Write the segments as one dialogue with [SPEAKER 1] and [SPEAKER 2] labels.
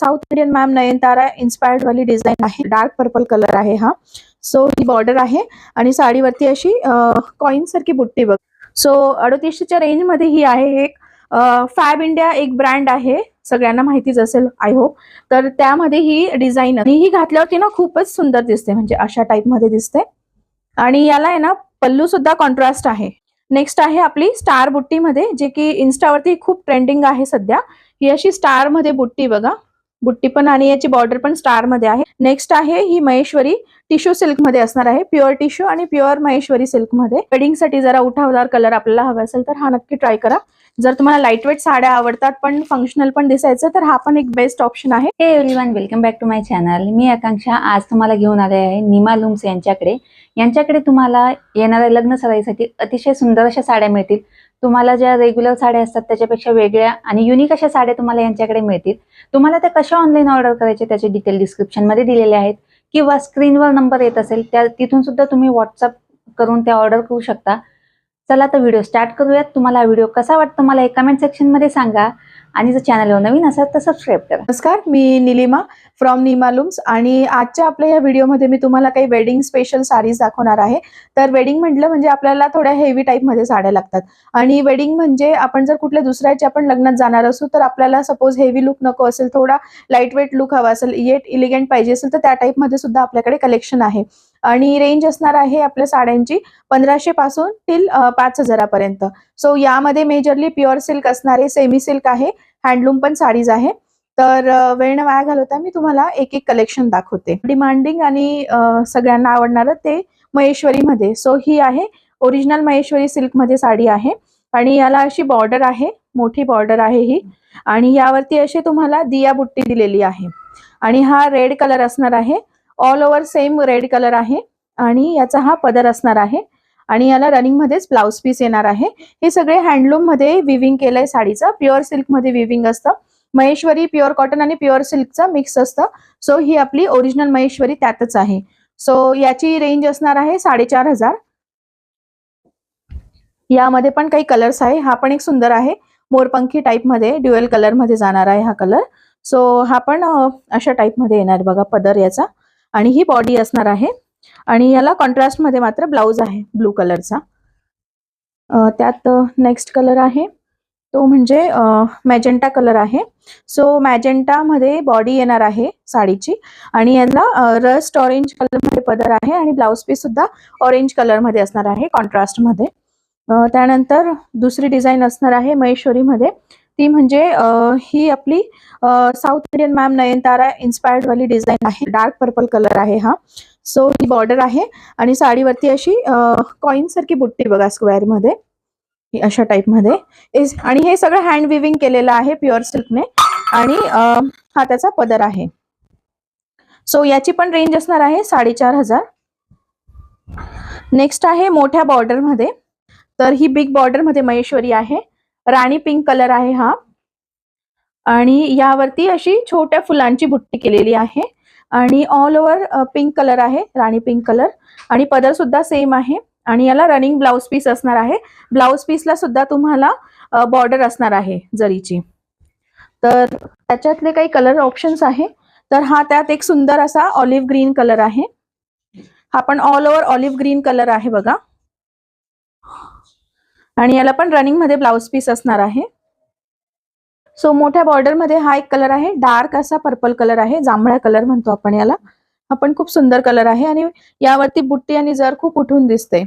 [SPEAKER 1] South Indian ma'am Nayanthara inspired वाली design आहे. Dark purple colour आहे हा. सो ही बॉर्डर आहे आणि साडीवरती अशी कॉइन सारखी बुट्टी बघ. सो अडतीसशेच्या रेंजमध्ये ही आहे एक फॅब इंडिया एक ब्रँड आहे. सगळ्यांना माहितीच असेल आय होप तर त्यामध्ये ही डिझाईन ही घातल्यावरती ना खूपच सुंदर दिसते. म्हणजे अशा टाईपमध्ये दिसते. आणि याला आहे ना पल्लू सुद्धा कॉन्ट्रास्ट आहे. नेक्स्ट आहे आपली स्टार बुट्टीमध्ये जे की इन्स्टावरती खूप ट्रेंडिंग आहे सध्या. ही अशी स्टारमध्ये बुट्टी बघा. बुट्टी पण आणि याची बॉर्डर पण स्टारमध्ये आहे. नेक्स्ट आहे ही महेश्वरी टिश्यू सिल्कमध्ये असणार आहे. प्युअर टिश्यू आणि प्युअर महेश्वरी सिल्कमध्ये. वेडिंगसाठी जरा उठावदार कलर आपल्याला हवा असेल तर हा नक्की ट्राय करा. जर तुम्हाला लाइट वेट साड्या आवडतात पण फंक्शनल पण दिसायचं तर हा पण एक बेस्ट ऑप्शन आहे.
[SPEAKER 2] Hey every welcome back to my channel मी आकांक्षा. आज तुम्हाला घेऊन आले आहे निमा लुम्स यांच्याकडे. यांच्याकडे तुम्हाला येणाऱ्या लग्न सराईसाठी अतिशय सुंदर अशा साड्या मिळतील. तुम्हाला ज्या रेग्युलर साड्या असतात त्याच्यापेक्षा वेगळ्या आणि युनिक अशा साड्या तुम्हाला यांच्याकडे मिळतील. तुम्हाला त्या कशा ऑनलाईन ऑर्डर करायच्या त्याचे डिटेल डिस्क्रिप्शनमध्ये दिलेले आहेत. किंवा स्क्रीनवर नंबर येत असेल त्या तिथून सुद्धा तुम्ही व्हॉट्सअप करून त्या ऑर्डर करू शकता. चला तर व्हिडिओ स्टार्ट करूयात. तुम्हाला व्हिडिओ कसा वाटतो मला एक कमेंट सेक्शनमध्ये सांगा. आणि जर चॅनलवर नवीन असाल तर सबस्क्राईब करा.
[SPEAKER 1] नमस्कार मी निलिमा फ्रॉम निमालुम्स आणि आजच्या आपल्या या व्हिडिओमध्ये मी तुम्हाला काही वेडिंग स्पेशल साडीज दाखवणार आहे. तर वेडिंग म्हटलं म्हणजे आपल्याला थोड्या हेवी टाईपमध्ये साड्या लागतात. आणि वेडिंग म्हणजे आपण जर कुठल्या दुसऱ्याच्या आपण लग्नात जाणार असू तर आपल्याला सपोज हेवी लुक नको असेल थोडा लाइट वेट लुक हवा असेल येट इलिगंट पाहिजे असेल तर त्या टाईपमध्ये सुद्धा आपल्याकडे कलेक्शन आहे. आणि रेंज असणार आहे आपल्या साड्यांची पंधराशे पासून टिल पाच हजारापर्यंत. सो यामध्ये मेजरली प्युअर सिल्क असणारे सेमी सिल्क आहे हँडलूम पण साडीज आहे. तर वेळ न वाया घालवता मी तुम्हाला एक एक कलेक्शन दाखवते. डिमांडिंग आणि सगळ्यांना आवडणारं ते महेश्वरीमध्ये. सो ही आहे ओरिजिनल महेश्वरी सिल्कमध्ये साडी आहे. आणि याला अशी बॉर्डर आहे मोठी बॉर्डर आहे ही. आणि यावरती अशी तुम्हाला दिया बुट्टी दिलेली आहे. आणि हा रेड कलर असणार आहे. All over same red colour आहे आणि याचा हा पदर असणार आहे. आणि याला रनिंग मध्येच ब्लाउज पीस येणार आहे. हे सगळे हँडलूममध्ये विविंग केलंय साडीचं. प्युअर सिल्कमध्ये विविंग असतं. महेश्वरी प्युअर कॉटन आणि प्युअर सिल्कचं मिक्स असतं. सो ही आपली ओरिजिनल महेश्वरी त्यातच आहे. सो याची रेंज असणार आहे साडेचार हजार. यामध्ये पण काही कलर्स आहे. हा पण एक सुंदर आहे. मोरपंखी टाईपमध्ये ड्युएल कलरमध्ये जाणार आहे हा कलर सो हा पण अशा टाईपमध्ये येणार बघा पदर याचा. आणि ही बॉडी असणार आहे. आणि याला कॉन्ट्रास्टमध्ये मात्र ब्लाऊज आहे ब्लू कलरचा त्यात नेक्स्ट कलर आहे. तो म्हणजे मॅजेंटा कलर आहे. सो मॅजेंटामध्ये बॉडी येणार आहे साडीची. आणि याला रस्ट ऑरेंज कलरमध्ये पदर आहे आणि ब्लाऊज पीस सुद्धा ऑरेंज कलरमध्ये असणार आहे कॉन्ट्रास्टमध्ये त्यानंतर दुसरी डिझाईन असणार आहे महेश्वरीमध्ये ती म्हणजे ही आपली South Indian ma'am Nayanthara inspired वाली डिझाईन आहे. डार्क पर्पल कलर आहे हा. सो ही बॉर्डर आहे आणि साडीवरती अशी कॉईन सारखी बुट्टी बघा स्क्वेअरमध्ये. अशा टाइपमध्ये. आणि हे सगळं हँड विविंग केलेलं आहे प्युअर सिल्कने आणि हा त्याचा पदर आहे. सो याची पण रेंज असणार आहे साडेचार हजार. नेक्स्ट आहे मोठ्या बॉर्डरमध्ये. तर ही बिग बॉर्डरमध्ये महेश्वरी आहे. राणी पिंक कलर आहे हा. आणि यावरती अशी छोट्या फुलांची बुट्टी केलेली आहे. आणि ऑल ओव्हर पिंक कलर आहे राणी पिंक कलर आणि पदर सुद्धा सेम आहे. आणि याला रनिंग ब्लाउज पीस असणार आहे. ब्लाउज पीसला सुद्धा तुम्हाला बॉर्डर असणार आहे जरीची. तर त्याच्यातले काही कलर ऑप्शन्स आहे. तर हा त्यात एक सुंदर असा ऑलिव्ह ग्रीन कलर आहे. हा पण all over olive green colour आहे बघा. आणि याला पण रनिंगमध्ये पीस असणार आहे. सो मोठ्या बॉर्डरमध्ये हा एक कलर आहे. डार्क असा पर्पल कलर आहे. जांभळा कलर म्हणतो आपण याला. हा पण खूप सुंदर कलर आहे आणि यावरती बुट्टी आणि जर खूप उठून दिसते.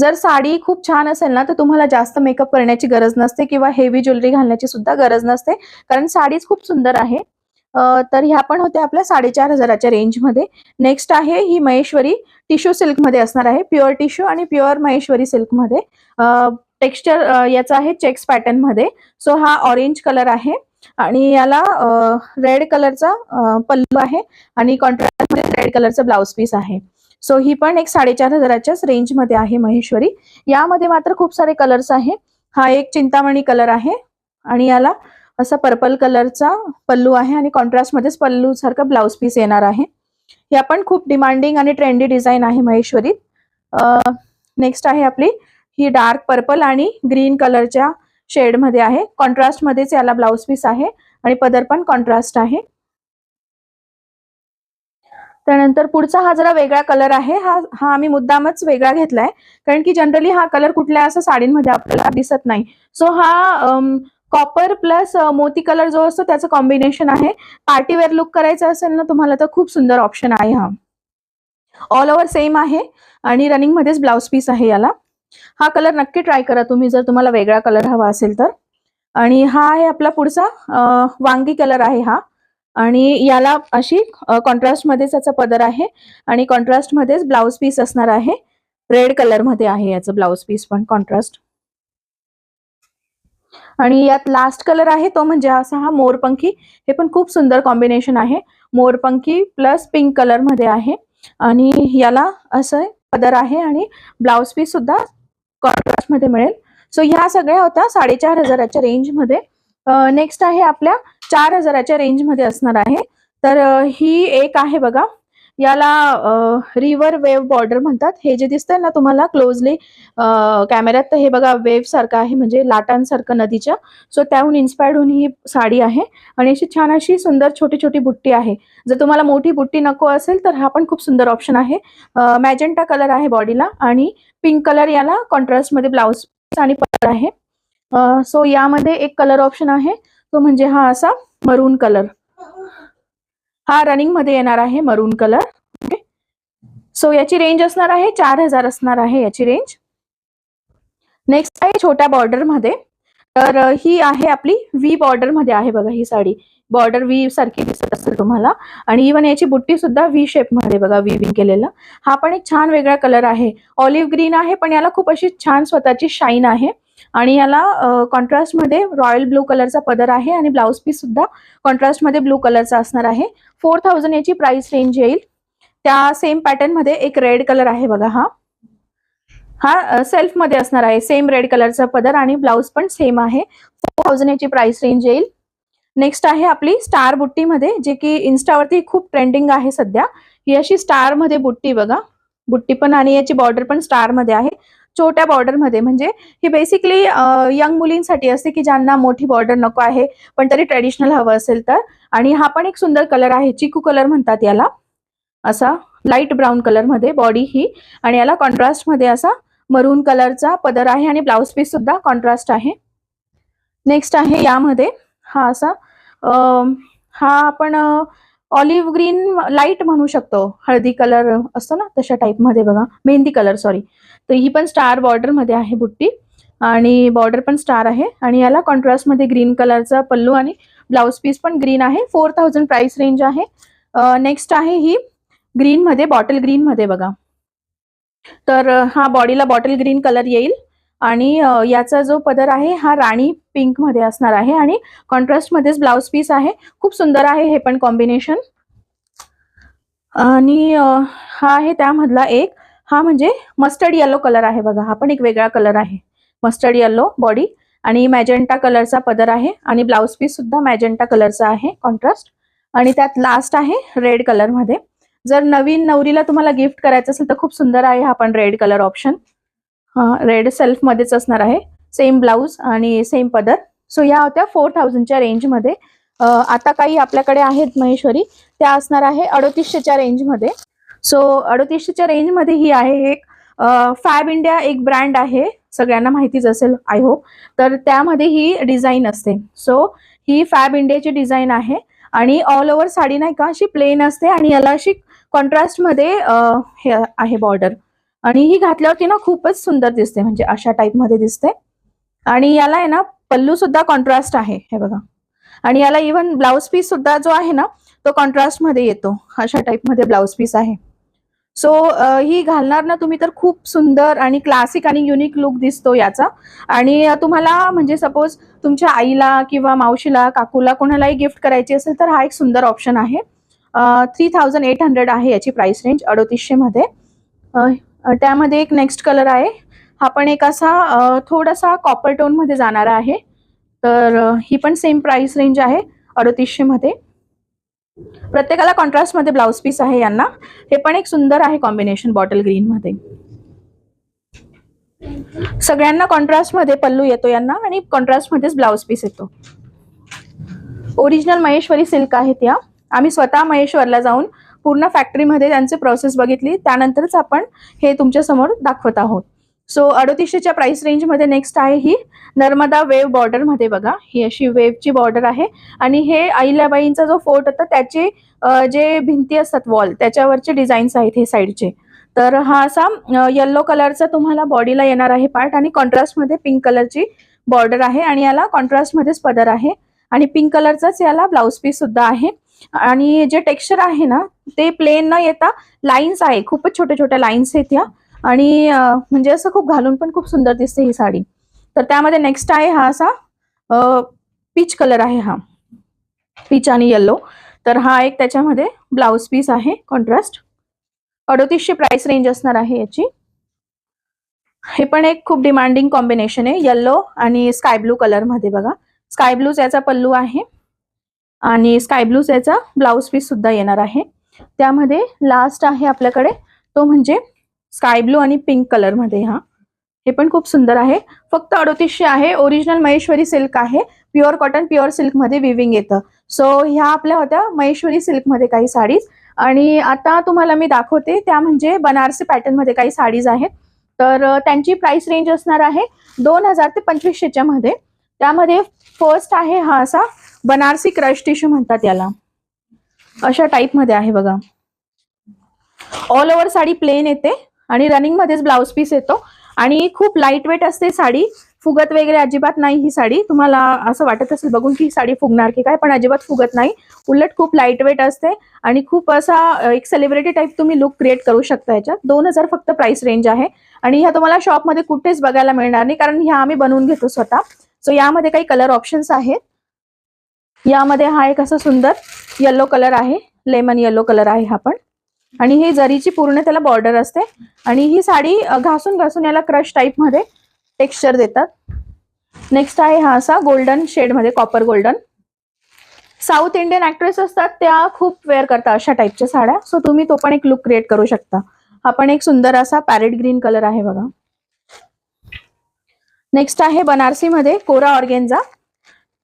[SPEAKER 1] जर साडी खूप छान असेल ना तर तुम्हाला जास्त मेकअप करण्याची गरज नसते किंवा हेवी ज्वेलरी घालण्याची सुद्धा गरज नसते. कारण साडीच खूप सुंदर आहे. तर ह्या पण होत्या आपल्या साडेचार हजाराच्या रेंजमध्ये. नेक्स्ट आहे ही महेश्वरी टिश्यू सिल्कमध्ये असणार आहे. प्युअर टिश्यू आणि प्युअर महेश्वरी सिल्कमध्ये टेक्स्चर याचा आहे चेक्स पॅटर्नमध्ये. सो हा ऑरेंज कलर आहे. आणि याला रेड कलरचा पल्लू आहे. आणि कॉन्ट्रास्टमध्ये रेड कलरचा ब्लाउज पीस आहे. सो ही पण एक साडेचार हजाराच्याच रेंजमध्ये आहे महेश्वरी. यामध्ये मात्र खूप सारे कलर्स आहे. हा एक चिंतामणी कलर आहे. आणि याला असा पर्पल कलरचा पल्लू आहे आणि कॉन्ट्रास्ट मध्येच पल्लू सारखं ब्लाउज पीस येणार आहे. ह्या पण खूप डिमांडिंग आणि ट्रेंडी डिझाईन आहे महेश्वरीत. नेक्स्ट आहे आपली ही डार्क पर्पल आणि ग्रीन कलरच्या शेडमध्ये आहे. कॉन्ट्रास्ट मध्येच याला ब्लाउज पीस आहे आणि पदर पण कॉन्ट्रास्ट आहे. त्यानंतर पुढचा हा जरा वेगळा कलर आहे. हा हा आम्ही मुद्दामच वेगळा घेतलाय. कारण की जनरली हा कलर कुठल्या असं साडींमध्ये आपल्याला दिसत नाही. सो हा कॉपर प्लस मोती कलर जो असतो त्याचं कॉम्बिनेशन आहे. पार्टीवेअर लुक करायचं असेल ना तुम्हाला तर खूप सुंदर ऑप्शन आहे हा. ऑल ओव्हर सेम आहे. आणि रनिंग मध्येच ब्लाउज पीस आहे याला. हा कलर नक्की ट्राय करा तुम्ही जर तुम्हाला वेगळा कलर हवा असेल तर. आणि हा आहे आपला पुढचा वांगी कलर आहे हा. आणि याला अशी कॉन्ट्रास्ट मध्येच याचा पदर आहे. आणि कॉन्ट्रास्ट मध्येच ब्लाउज पीस असणार आहे. रेड कलरमध्ये आहे याचं ब्लाउज पीस पण कॉन्ट्रास्ट आणि यात लास्ट कलर आहे तो म्हणजे असा हा मोरपंखी. हे पण खूप सुंदर कॉम्बिनेशन आहे. मोरपंखी प्लस पिंक कलरमध्ये आहे. आणि याला असं पदर आहे आणि ब्लाउज पीस सुद्धा कॉन्ट्रास्टमध्ये मिळेल. सो ह्या सगळ्या होत्या साडेचार हजाराच्या रेंजमध्ये नेक्स्ट आहे आपल्या चार हजाराच्या रेंजमध्ये असणार आहे. तर ही एक आहे बघा. याला रिव्हर वेव्ह बॉर्डर म्हणतात. हे जे दिसतंय ना तुम्हाला क्लोजली कॅमेऱ्यात तर हे बघा वेव्ह सारखं आहे म्हणजे लाटांसारखं नदीच्या. सो त्याहून इन्स्पायर्ड होऊन ही साडी आहे. आणि अशी छान अशी सुंदर छोटी छोटी बुट्टी आहे. जर तुम्हाला मोठी बुट्टी नको असेल तर हा पण खूप सुंदर ऑप्शन आहे. मॅजेंटा कलर आहे बॉडीला आणि पिंक कलर याला कॉन्ट्रास्टमध्ये मध्ये आणि पदर आहे. सो यामध्ये एक कलर ऑप्शन आहे. तो म्हणजे हा असा मरून कलर हा रनिंगमध्ये येणार आहे मरून कलर ओके सो याची रेंज असणार आहे चार हजार असणार आहे याची रेंज नेक्स्ट आहे छोट्या बॉर्डरमध्ये. तर ही आहे आपली व्ही बॉर्डरमध्ये आहे बघा ही साडी. बॉर्डर व्ही सारखी दिसत असेल तुम्हाला. आणि इव्हन याची बुट्टी सुद्धा व्ही शेपमध्ये बघा विविंग केलेलं. हा पण एक छान वेगळा कलर आहे. ऑलिव्ह ग्रीन आहे पण याला खूप अशी छान स्वतःची शाईन आहे. आणि याला कॉन्ट्रास्टमध्ये रॉयल ब्लू कलरचा पदर आहे आणि ब्लाऊज पीस सुद्धा कॉन्ट्रास्टमध्ये ब्लू कलरचा असणार आहे. फोर थाउजंड याची प्राइस रेंज येईल. त्या सेम पॅटर्नमध्ये एक रेड कलर आहे बघा हा. हा सेल्फमध्ये असणार आहे. सेम रेड कलरचा पदर आणि ब्लाऊज पण सेम आहे. फोर थाउजंड याची प्राइस रेंज येईल. नेक्स्ट आहे आपली स्टार बुट्टीमध्ये जे की इन्स्टावरती खूप ट्रेंडिंग आहे सध्या. ही अशी स्टारमध्ये बुट्टी बघा. बुट्टी पण आणि याची बॉर्डर पण स्टारमध्ये आहे. छोट्या बॉर्डरमध्ये. म्हणजे ही बेसिकली यंग मुलींसाठी असते की ज्यांना मोठी बॉर्डर नको आहे पण तरी ट्रेडिशनल हवं असेल तर. आणि हा पण एक सुंदर कलर आहे चिकू कलर म्हणतात याला. असा लाइट ब्राऊन कलरमध्ये बॉडी ही. आणि याला कॉन्ट्रास्टमध्ये असा मरून कलरचा पदर आहे आणि ब्लाउज पीस सुद्धा कॉन्ट्रास्ट आहे. नेक्स्ट आहे यामध्ये हा असा हा आपण ऑलिव्ह ग्रीन लाइट म्हणू शकतो. हळदी कलर असतो ना तशा टाईपमध्ये बघा. मेहंदी कलर सॉरी तर ही पण स्टार बॉर्डरमध्ये आहे बुट्टी. आणि बॉर्डर पण स्टार आहे. आणि याला कॉन्ट्रास्टमध्ये ग्रीन कलरचा पल्लू आणि ब्लाऊज पीस पण ग्रीन आहे. फोर थाउजंड प्राइस रेंज आहे. नेक्स्ट आहे ही ग्रीन मध्ये बॉटल ग्रीन मध्ये बघा. तर हा बॉडीला बॉटल ग्रीन कलर येईल. आणि याचा जो पदर आहे हा राणी पिंकमध्ये असणार आहे आणि कॉन्ट्रास्ट मध्येच ब्लाउज पीस आहे. खूप सुंदर आहे हे पण कॉम्बिनेशन. आणि हा आहे त्यामधला एक. हा म्हणजे मस्टर्ड येलो कलर आहे बघा हा पण एक वेगळा कलर आहे. मस्टर्ड येलो बॉडी आणि मॅजेंटा कलरचा पदर आहे आणि ब्लाउज पीस सुद्धा मॅजेंटा कलरचा आहे कॉन्ट्रास्ट. आणि त्यात लास्ट आहे रेड कलरमध्ये जर नवीन नवरीला तुम्हाला गिफ्ट करायचं असेल तर खूप सुंदर आहे हा पण रेड कलर ऑप्शन. रेड सेल्फमध्येच असणार आहे. सेम ब्लाऊज आणि सेम पदर. सो या होत्या फोर थाउजंडच्या रेंजमध्ये आता काही आपल्याकडे आहेत महेश्वरी. त्या असणार आहे अडोतीसशेच्या रेंजमध्ये सो अडोतीसशेच्या रेंजमध्ये ही आहे एक फॅब इंडिया एक ब्रँड आहे. सगळ्यांना माहितीच असेल आय होप तर त्यामध्ये ही डिझाईन असते. सो ही फॅब इंडियाची डिझाईन आहे. आणि ऑल ओव्हर साडी नाही का अशी प्लेन असते आणि याला अशी कॉन्ट्रास्टमध्ये हे आहे बॉर्डर आणि ही घातल्यावरती ना खूपच सुंदर दिसते म्हणजे अशा टाईपमध्ये दिसते. आणि याला आहे ना पल्लू सुद्धा कॉन्ट्रास्ट आहे हे बघा. आणि याला इव्हन ब्लाऊज पीस सुद्धा जो आहे ना तो कॉन्ट्रास्टमध्ये येतो अशा टाइपमध्ये पीस आहे. सो ही घालणार ना तुम्ही तर खूप सुंदर आणि क्लासिक आणि युनिक लुक दिसतो याचा. आणि तुम्हाला म्हणजे सपोज तुमच्या आईला किंवा मावशीला काकूला कोणालाही गिफ्ट करायची असेल तर हा एक सुंदर ऑप्शन आहे. थ्री थाउजंड एट हंड्रेड आहे याची प्राइस रेंज अडोतीसशे मध्ये. त्यामध्ये एक नेक्स्ट कलर आहे. हा पण एक असा थोडासा कॉपर टोनमध्ये जाणारा आहे. तर ही पण सेम प्राइस रेंज आहे अडतीसशेमध्ये प्रत्येकाला कॉन्ट्रास्टमध्ये ब्लाऊज पीस आहे यांना. हे पण एक सुंदर आहे कॉम्बिनेशन बॉटल ग्रीन मध्ये. सगळ्यांना कॉन्ट्रास्टमध्ये पल्लू येतो यांना आणि कॉन्ट्रास्टमध्येच ब्लाऊज पीस येतो. ओरिजिनल महेश्वरी सिल्क आहेत या. आम्ही स्वतः महेश्वरला जाऊन पूर्ण फॅक्टरीमध्ये त्यांचे प्रोसेस बघितली त्यानंतरच आपण हे तुमच्यासमोर दाखवत आहोत. सो अडतीसशेच्या प्राइस रेंजमध्ये नेक्स्ट आहे ही नर्मदा वेव बॉर्डरमध्ये बघा. ही अशी वेवची बॉर्डर आहे. आणि हे अहिल्याबाईंचा जो फोर्ट होता त्याचे जे भिंती असतात वॉल त्याच्यावरचे डिझाईन्स आहेत हे साईडचे तर हा असा येल्लो कलरचा तुम्हाला बॉडीला येणार आहे पार्ट आणि कॉन्ट्रास्टमध्ये पिंक कलरची बॉर्डर आहे. आणि याला कॉन्ट्रास्टमध्येच पदर आहे. आणि पिंक कलरचाच याला ब्लाऊज पीस सुद्धा आहे. आणि जे टेक्स्चर आहे ना ते प्लेन न येता लाईन्स आहे. खूपच छोट्या छोट्या लाईन्स आहेत या. आणि म्हणजे असं खूप घालून पण खूप सुंदर दिसते ही साडी. तर त्यामध्ये नेक्स्ट आहे हा असा पीच कलर आहे हा. पीच आणि येल्लो तर हा एक त्याच्यामध्ये ब्लाउज पीस आहे कॉन्ट्रास्ट अडोतीसशे प्राइस रेंज असणार आहे याची. हे पण एक खूप डिमांडिंग कॉम्बिनेशन आहे. येल्लो आणि स्काय ब्लू कलरमध्ये बघा. स्काय ब्लूच याचा पल्लू आहे. आणि स्काय ब्लूच याचा ब्लाऊज पीस सुद्धा येणार आहे. त्यामध्ये लास्ट आहे आपल्याकडे तो म्हणजे स्काय ब्लू आणि पिंक कलरमध्ये हा. हे पण खूप सुंदर आहे. फक्त अडोतीसशे आहे. ओरिजिनल महेश्वरी सिल्क आहे. प्युअर कॉटन प्युअर सिल्कमध्ये विविंग येतं. सो ह्या आपल्या होत्या महेश्वरी सिल्कमध्ये काही साडीज. आणि आता तुम्हाला मी दाखवते त्या म्हणजे बनारसी पॅटर्नमध्ये काही साडीज आहेत. तर त्यांची प्राइस रेंज असणार आहे दोन हजार ते पंचवीसशेच्या मध्ये. त्यामध्ये फर्स्ट आहे हा असा बनारसी क्रश टिश्यू म्हणतात याला. अशा टाईपमध्ये आहे बघा. ऑल ओव्हर साडी प्लेन येते आणि रनिंग मध्येच ब्लाउज पीस येतो. आणि खूप लाइट वेट असते साडी. फुगत वगैरे अजिबात नाही ही साडी. तुम्हाला असं वाटत असेल बघून की ही साडी फुगणार की काय पण अजिबात फुगत नाही. उलट खूप लाइट वेट असते आणि खूप असा एक सेलिब्रिटी टाईप तुम्ही लुक क्रिएट करू शकता याच्यात. दोन हजार फक्त प्राइस रेंज आहे. आणि ह्या तुम्हाला शॉपमध्ये कुठेच बघायला मिळणार नाही कारण ह्या आम्ही बनवून घेतो स्वतः. सो यामध्ये काही कलर ऑप्शन्स आहेत. यामध्ये हा एक असं सुंदर येल्लो कलर आहे. लेमन येल्लो कलर आहे हा पण. आणि ही जरीची पूर्ण त्याला बॉर्डर असते. आणि ही साडी घासून घासून याला क्रश टाईपमध्ये टेक्स्चर देतात. नेक्स्ट आहे हा असा golden शेडमध्ये copper golden South Indian actress असतात त्या खूप वेअर करतात अशा टाईपच्या साड्या. सो तुम्ही तो पण एक लुक क्रिएट करू शकता. हा पण एक सुंदर असा पॅरेट ग्रीन कलर आहे बघा. नेक्स्ट आहे बनारसीमध्ये कोरा ऑर्गेन्झा.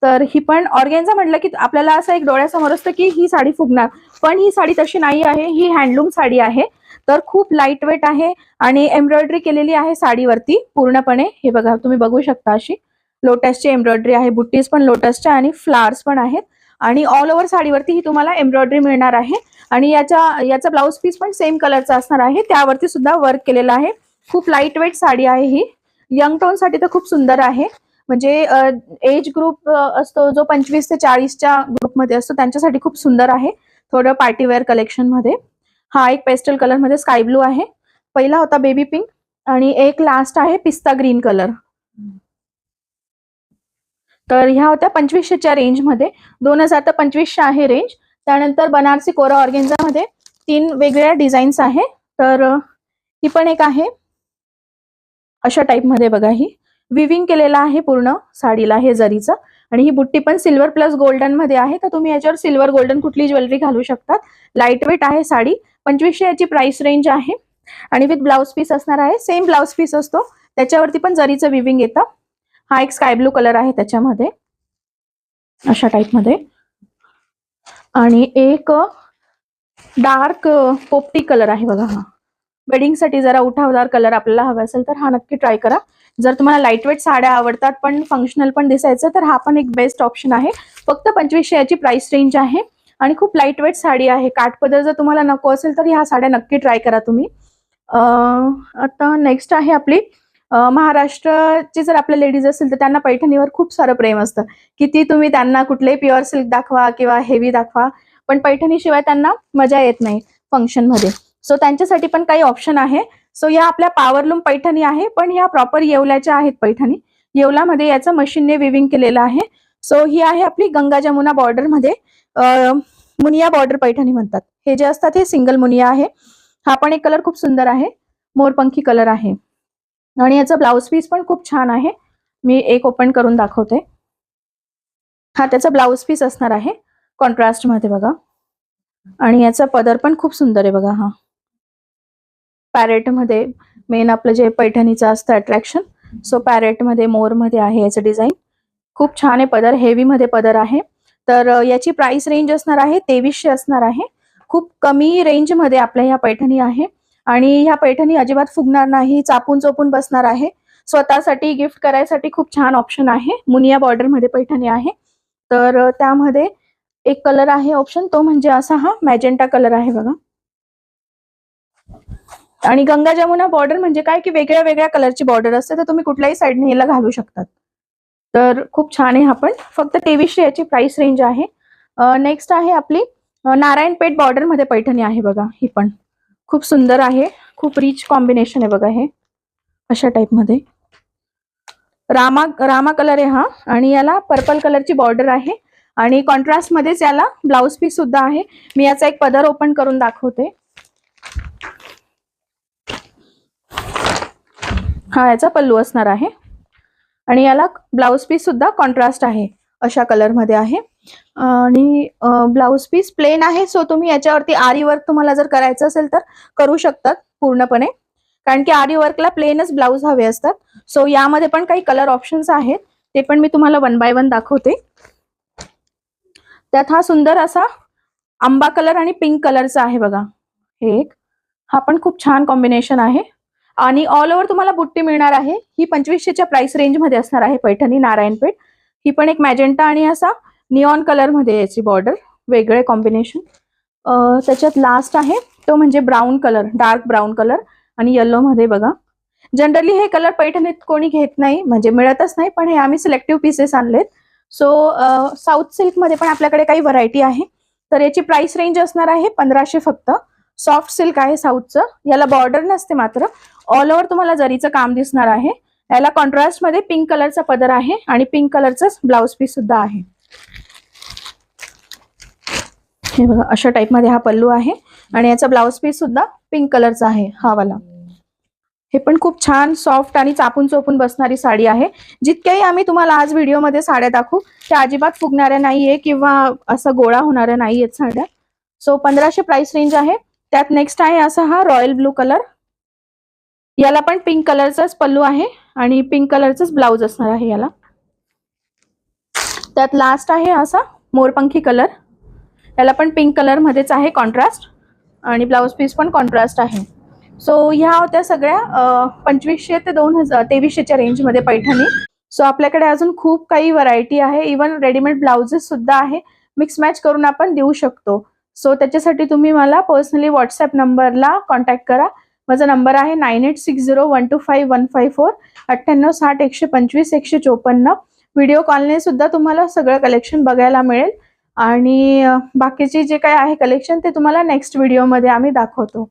[SPEAKER 1] तर ही पण ऑर्गेन्झा म्हटलं की आपल्याला असं एक डोळ्यासमोर असतं की ही साडी फुगणार. पण ही साडी तशी नाही आहे. ही हँडलूम साडी आहे. तर खूप लाइट वेट आहे आणि एम्ब्रॉयडरी केलेली आहे साडीवरती पूर्णपणे. हे बघा तुम्ही बघू शकता अशी. लोटसची एम्ब्रॉयडरी आहे. बुट्टीज पण लोटसच्या आणि फ्लावर्स पण आहेत. आणि ऑल ओव्हर साडीवरती ही तुम्हाला एम्ब्रॉयडरी मिळणार आहे. आणि याच्या याचा ब्लाऊज पीस पण सेम कलरचा असणार आहे. त्यावरती सुद्धा वर्क केलेलं आहे. खूप लाइट वेट साडी आहे ही. यंग टोनसाठी तर खूप सुंदर आहे. म्हणजे एज ग्रुप असतो जो पंचवीस ते चाळीसच्या ग्रुपमध्ये असतो त्यांच्यासाठी खूप सुंदर आहे थोडं पार्टीवेअर कलेक्शनमध्ये. हा एक पेस्टल कलरमध्ये स्काय ब्लू आहे. पहिला होता बेबी पिंक आणि एक लास्ट आहे पिस्ता ग्रीन कलर तर ह्या होत्या पंचवीसशेच्या रेंजमध्ये दोन हजार तर पंचवीसशे आहे रेंज त्यानंतर बनारसी कोरा ऑर्गेन्झामध्ये तीन वेगवेगळ्या डिझाईन्स आहे. तर ही पण एक आहे. अशा टाईपमध्ये बघा ही. विविंग केलेला आहे पूर्ण साडीला हे जरीचं. आणि ही बुट्टी पण सिल्वर प्लस गोल्डनमध्ये आहे. तर तुम्ही याच्यावर सिल्वर गोल्डन कुठली ज्वेलरी घालू शकतात. लाइट वेट आहे साडी. पंचवीसशे याची प्राइस रेंज आहे. आणि विथ ब्लाऊज पीस असणार आहे. सेम ब्लाऊज पीस असतो. त्याच्यावरती पण जरीचं विविंग येतं. हा एक स्काय ब्लू कलर आहे त्याच्यामध्ये. अशा टाईपमध्ये आणि एक डार्क पोपटी कलर आहे बघा हा. वेडिंगसाठी जरा उठावदार कलर आपल्याला हवा असेल तर हा नक्की ट्राय करा. जर तुम्हाला लाईटवेट साड्या आवडतात पण फंक्शनल पण दिसायचं तर हा पण एक बेस्ट ऑप्शन आहे. फक्त पंचवीसशे याची प्राइस रेंज आहे. आणि खूप लाईटवेट साडी आहे. काठपदर जर तुम्हाला नको असेल तर ह्या साड्या नक्की ट्राय करा तुम्ही. आता नेक्स्ट आहे आपली महाराष्ट्राची महाराष्ट्राचे जर आपल्या लेडीज असतील तर त्यांना पैठणीवर खूप सारं प्रेम असतं. किती तुम्ही त्यांना कुठलेही प्युअर सिल्क दाखवा किंवा हेवी दाखवा पण पैठणीशिवाय त्यांना मजा येत नाही फंक्शनमध्ये सो त्यांच्यासाठी पण काही ऑप्शन आहे. सो या आपल्या पॉवरलूम पैठणी आहे पण या प्रॉपर येवल्याच्या आहेत पैठणी. येवलामध्ये याचं मशीनने विविंग केलेलं आहे. सो ही आहे आपली गंगा जमुना बॉर्डरमध्ये. मुनिया बॉर्डर पैठणी म्हणतात. हे जे असतात हे सिंगल मुनिया आहे. हा पण एक कलर खूप सुंदर आहे. मोरपंखी कलर आहे. आणि याचा ब्लाउज पीस पण खूप छान आहे. मी एक ओपन करून दाखवते. हा त्याचा ब्लाउज पीस असणार आहे. कॉन्ट्रास्टमध्ये बघा. आणि याचा पदर पण खूप सुंदर आहे बघा हा. पॅरेटमध्ये मेन आपलं जे पैठणीचं असतं अट्रॅक्शन सो पॅरेटमध्ये मोरमध्ये मोरमध्ये आहे याचं डिझाईन खूप छान आहे पदर हेवी मध्ये पदर आहे. तर याची प्राइस रेंज असणार आहे तेवीसशे असणार आहे. खूप कमी रेंजमध्ये आपल्या ह्या पैठणी आहे. आणि ह्या पैठणी अजिबात फुगणार नाही चापून चोपून बसणार आहे. स्वतःसाठी गिफ्ट करायसाठी खूप छान ऑप्शन आहे. मुनिया बॉर्डरमध्ये पैठणी आहे. तर त्यामध्ये एक कलर आहे ऑप्शन तो म्हणजे असा हा मॅजेंटा कलर आहे बघा. आणि गंगा जमुना बॉर्डर म्हणजे काय? की वेगळ्या वेगळ्या कलरची बॉर्डर असते तर तुम्ही कुठल्याही साईडने याला घालू शकतात. तर खूप छान आहे हा पण. फक्त तेवीसशे याची प्राइस रेंज आहे. नेक्स्ट आहे आपली नारायणपेठ बॉर्डरमध्ये पैठणी आहे बघा ही पण. खूप सुंदर आहे. खूप रिच कॉम्बिनेशन आहे बघा हे अशा टाईपमध्ये रामा रामा कलर आहे हा. आणि याला पर्पल कलरची बॉर्डर आहे. आणि कॉन्ट्रास्टमध्येच याला ब्लाऊज पीस सुद्धा आहे. मी याचा एक पदर ओपन करून दाखवते. हा याचा पल्लू असणार आहे. आणि याला ब्लाऊज पीस सुद्धा कॉन्ट्रास्ट आहे अशा कलरमध्ये आहे. आणि ब्लाऊज पीस प्लेन आहे सो तुम्ही याच्यावरती आरी वर्क तुम्हाला जर करायचं असेल तर करू शकतात पूर्णपणे. कारण की आरी वर्कला प्लेनच ब्लाऊज हवे असतात. सो यामध्ये पण काही कलर ऑप्शन्स आहेत. ते पण मी तुम्हाला वन बाय वन दाखवते. त्यात हा सुंदर असा आंबा कलर आणि पिंक कलरचा आहे बघा. हे एक. हा पण खूप छान कॉम्बिनेशन आहे. आणि ऑल ओव्हर तुम्हाला बुट्टी मिळणार आहे. ही पंचवीसशेच्या प्राइस रेंजमध्ये असणार आहे पैठणी नारायणपेठ. ही पण एक मॅजेंटा आणि असा निऑन कलरमध्ये याची बॉर्डर वेगळे कॉम्बिनेशन त्याच्यात लास्ट आहे तो म्हणजे brown colour dark brown colour आणि येल्लोमध्ये बघा. जनरली हे कलर पैठणीत कोणी घेत नाही म्हणजे मिळतच नाही पण हे आम्ही सिलेक्टिव्ह पीसेस आणलेत. सो साऊथ सिल्कमध्ये पण आपल्याकडे काही व्हरायटी आहे. तर याची प्राइस रेंज असणार आहे पंधराशे फक्त. सॉफ्ट सिल्क आहे साऊथचं. याला बॉर्डर नसते मात्र. ऑल ओव्हर तुम्हाला जरीचं काम दिसणार आहे. याला कॉन्ट्रास्टमध्ये पिंक कलरचा पदर आहे आणि पिंक कलरचाच ब्लाउज पीस सुद्धा आहे. हे बघा अशा टाइपमध्ये हा पल्लू आहे आणि याचा ब्लाउज पीस सुद्धा पिंक कलरचा आहे हा वाला. हे पण खूप छान सॉफ्ट आणि चापून चोपून बसणारी साडी आहे. जितक्याही आम्ही तुम्हाला आज व्हिडिओमध्ये साड्या दाखवू त्या अजिबात फुगणाऱ्या नाहीये किंवा असं गोळा होणाऱ्या नाहीयेत साड्या. सो पंधराशे प्राइस रेंज आहे. त्यात नेक्स्ट आहे असा हा रॉयल ब्लू कलर याला पण पिंक कलरचाच पल्लू आहे आणि पिंक कलरचाच ब्लाउज असणार आहे याला. त्यात लास्ट आहे असा मोरपंखी कलर याला पण पिंक कलर मध्येच आहे कॉन्ट्रास्ट आणि ब्लाऊज पीस पण कॉन्ट्रास्ट आहे. सो ह्या होत्या सगळ्या पंचवीसशे ते दोन हजार तेवीसशेच्या रेंजमध्ये पैठणी. सो आपल्याकडे अजून खूप काही व्हरायटी आहे. इवन रेडीमेड ब्लाउजेस सुद्धा आहे. मिक्स मॅच करून आपण देऊ शकतो. सो त्याच्यासाठी तुम्ही मला पर्सनली व्हॉट्सअप नंबरला कॉन्टॅक्ट करा. माझा नंबर आहे nine eight six zero one two five one five four अठ्ठ्याण्णव साठ एकशे पंचवीस एकशे चोपन्न. व्हिडिओ कॉलने सुद्धा तुम्हाला सगळं कलेक्शन बघायला मिळेल. आणि बाकीचे जे काही आहे कलेक्शन ते तुम्हाला नेक्स्ट व्हिडिओमध्ये आम्ही दाखवतो.